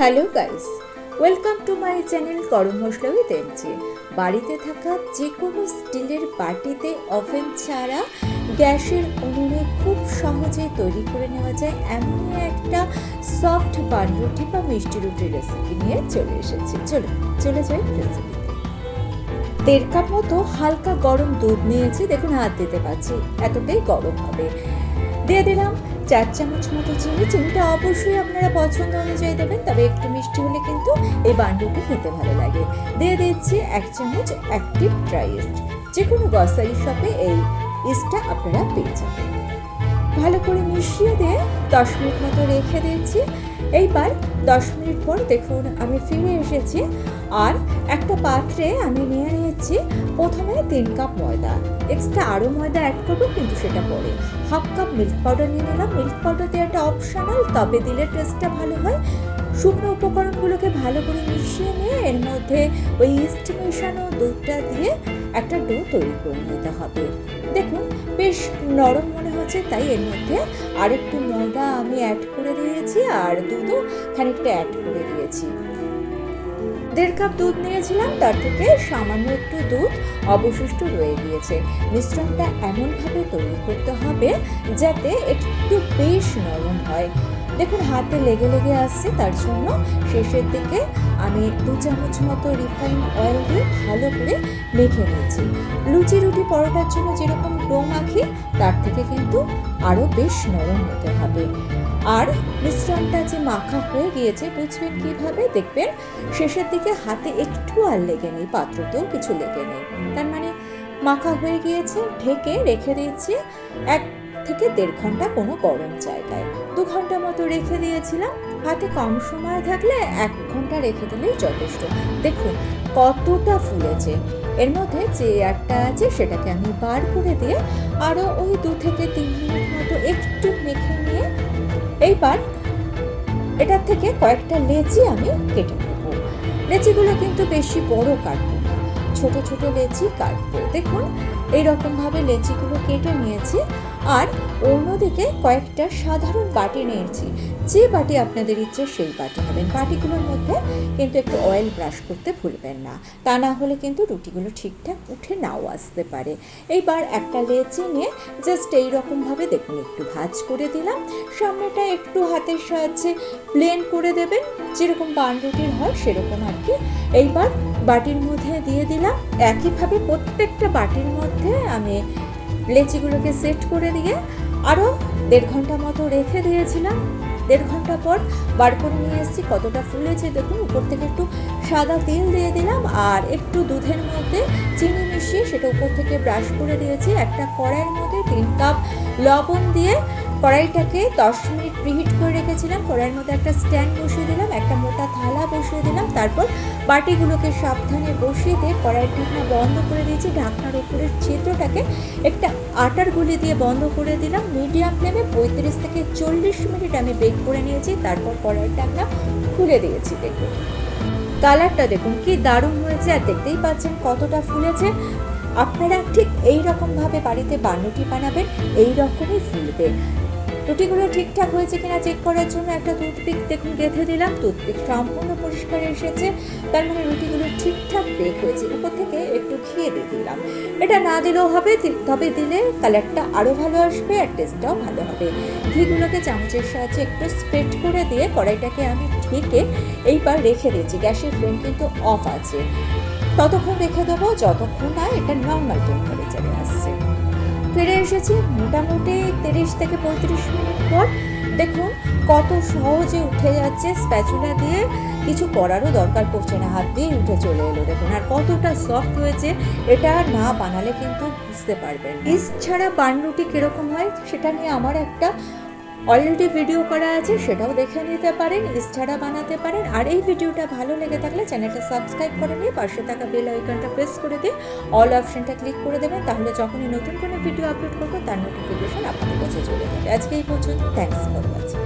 Hello guys, welcome to my channel garam masala with MG বাড়িতে থাকা যে কোনো স্টিলের বাটিতে ওভেন ছাড়া গ্যাসের উনুনে খুব সহজে তৈরি করে নেওয়া যায় এমনই একটা সফট বান রুটি বা মিষ্টি রুটির রেসিপি নিয়ে চলে এসেছি। চলো চলে যাই রেসিপিতে দেড় কাপ মতো হালকা গরম দুধ নিয়েছি, দেখুন হাত দিতে পারছি, এতটাই গরম হবে। দিয়ে দিলাম চার চামচ মতো চিনি, চিনিটা অবশ্যই আপনারা পছন্দ অনুযায়ী দেবেন, তবে একটু মিষ্টি হলে কিন্তু এই বান্ডুটি খেতে ভালো লাগে। দিয়ে দিচ্ছি এক চামচ অ্যাক্টিভ ড্রাই ইস্ট যে কোনো গ্রসারি শপে এই ইস্টটা আপনারা পেয়ে যাবেন। ভালো করে মিশিয়ে দিয়ে দশ মিনিট মতো রেখে দিয়েছি। এইবার দশ মিনিট পর দেখুন আমি ফিরে এসেছি আর একটা পাত্রে আমি নিয়ে নিয়েছি প্রথমে তিন কাপ ময়দা। এক্সট্রা আরও ময়দা অ্যাড করব, কিন্তু সেটা পরে। হাফ কাপ মিল্ক পাউডার নিয়ে নিলাম। মিল্ক পাউডার দেওয়াটা অপশনাল তবে দিলে টেস্টটা ভালো হয়। শুকনো উপকরণগুলোকে ভালো করে মিশিয়ে নিয়ে এর মধ্যে ওই ইস্ট মেশানো দুধটা দিয়ে একটা ডো তৈরি করে নিতে হবে। দেখুন, বেশ নরম মনে হচ্ছে, তাই এর মধ্যে আরেকটু ময়দা আমি অ্যাড করে দিয়েছি আর দুধও খানিকটা অ্যাড করে দিয়েছি। দেড় কাপ দুধ নিয়েছিলাম, তার থেকে সামান্য একটু দুধ অবশিষ্ট রয়ে গিয়েছে। মিশ্রণটা এমনভাবে তৈরি করতে হবে যাতে একটু বেশ নরম হয়। দেখুন, হাতে লেগে লেগে আসছে, তার জন্য শেষের দিকে আমি দু চামচ মতো রিফাইন অয়েল দিয়ে ভালো করে মেখে নিয়েছি। লুচি রুটি পরোটার জন্য যেরকম তার থেকে কিন্তু আরও বেশ নরম হতে হবে। আর মিশ্রণটা যে মাখা হয়ে গিয়েছে, বুঝবেন কীভাবে? দেখবেন শেষের দিকে হাতে একটু আর লেগে নেই, পাত্রতেও কিছু লেগে নেই। তার মানে মাখা হয়ে গিয়েছে, ঢেকে রেখে দিয়েছি, এক থেকে দেড় ঘণ্টা কোনো গরম জায়গায়। দু ঘণ্টা মতো রেখে দিয়েছিলাম, হাতে কম সময় থাকলে এক ঘণ্টা রেখে দিলেই যথেষ্ট। দেখুন কতটা ফুলেছে। মধ্যে যে একটা আছে সেটাকে আমি বার করে দিয়ে আরও ওই দু থেকে তিন মিনিট মতো একটু মেখে নিয়ে এইবার এটার থেকে কয়েকটা লেচি আমি কেটে নেব। লেচিগুলো কিন্তু বেশি বড় কাটবো ছোট ছোট লেচি কাটবো। দেখুন, এইরকমভাবে লেচিগুলো কেটে নিয়েছি। আর অন্যদিকে কয়েকটা সাধারণ বাটি নিয়েছি যে বাটি আপনাদের ইচ্ছে সেই বাটি নেবেন বাটিগুলোর মধ্যে কিন্তু একটু অয়েল ব্রাশ করতে ভুলবেন না। তা না হলে কিন্তু রুটিগুলো ঠিকঠাক উঠে নাও আসতে পারে। এইবার একটা লেচি নিয়ে জাস্ট এইরকমভাবে দেখুন, একটু ভাজ করে দিলাম। সামনেটা একটু হাতের সাহায্যে প্লেন করে দেবেন। যেরকম বান রুটির হয় সেরকম আর কি। এইবার বাটির মধ্যে দিয়ে দিলাম। একইভাবে প্রত্যেকটা বাটির মধ্যে আমি লেচিগুলোকে সেট করে দিয়ে আরও দেড় ঘণ্টা মতো রেখে দিয়েছিলাম। দেড় ঘণ্টা পর বার করে নিয়ে এসেছি। কতটা ফুলেছে দেখুন, উপর থেকে একটু সাদা তেল দিয়ে দিলাম আর একটু দুধের মধ্যে চিনি মিশিয়ে সেটা উপর থেকে ব্রাশ করে দিয়েছি। একটা কড়াইয়ের মধ্যে তিন কাপ লবণ দিয়ে কড়াইটাকে দশ মিনিট প্রিহিট করে রেখেছিলাম। কড়াইয়ের মধ্যে একটা স্ট্যান্ড বসিয়ে দিলাম। একটা তারপর বাটিগুলোকে সাবধানে বসিয়ে দিয়ে কড়াইয়ের ঢাকনা বন্ধ করে দিয়েছি। ঢাকনার উপরের ছিদ্রটাকে একটা আটার গুলি দিয়ে বন্ধ করে দিলাম। মিডিয়াম ফ্লেমে পঁয়ত্রিশ থেকে চল্লিশ মিনিট আমি বেক করে নিয়েছি। তারপর কড়াইয়ের ঢাকনা খুলে দিয়েছি। দেখুন, কালারটা দেখুন, কি দারুণ হয়েছে। আর দেখতেই পাচ্ছেন কতটা ফুলেছে। আপনারা ঠিক এই রকমভাবে বাড়িতে বানুটি বানাবেন এই রকমই ফুলবে। রুটিগুলো ঠিকঠাক হয়েছে কিনা চেক করার জন্য একটা টুথপিক দেখুন গেঁথে দিলাম। টুথপিক সম্পূর্ণ পরিষ্কার এসেছে। তার মানে রুটিগুলো ঠিকঠাক বেক হয়েছে। উপর থেকে একটু ঘিয়ে দিয়ে দিলাম। এটা না দিলেও হবে তবে দিলে কালারটা আরও ভালো আসবে আর টেস্টটাও ভালো হবে। ঘিগুলোকে চামচের সাহায্যে একটু স্প্রেড করে দিয়ে কড়াইটাকে আমি ঢেকে এইবার রেখে দিয়েছি। গ্যাসের ফ্লেম কিন্তু অফ আছে। ততক্ষণ রেখে দেবো, যতক্ষণ না এটা নর্মাল টেম্পারেচারে আসছে। ফিরে এসেছি মোটামুটি তিরিশ থেকে পঁয়ত্রিশ মিনিট পর। দেখুন কত সহজে উঠে যাচ্ছে স্প্যাচুলা দিয়ে। কিছু করারও দরকার পড়ছে না, হাত দিয়ে উঠে চলে এলো। দেখুন, আর কতটা সফট হয়েছে, এটা না বানালে কিন্তু বুঝতে পারবেন ইস্ট ছাড়া বানরুটি কীরকম হয়, সেটা নিয়ে আমার একটা অলরেডি ভিডিও করা আছে, সেটাও দেখে নিতে পারেন, ইস্টারা বানাতে পারেন। আর এই ভিডিওটা ভালো লেগে থাকলে চ্যানেলটা সাবস্ক্রাইব করে নিয়ে পাশে থাকা বেল আইকনটা প্রেস করে দিয়ে অল অপশনটা ক্লিক করে দেবেন, তাহলে যখনই নতুন কোনো ভিডিও আপলোড করব, তার নোটিফিকেশন আপনাদের কাছে চলে যাবে। আজকে এই পর্যন্ত থ্যাংকস ফর ওয়াচিং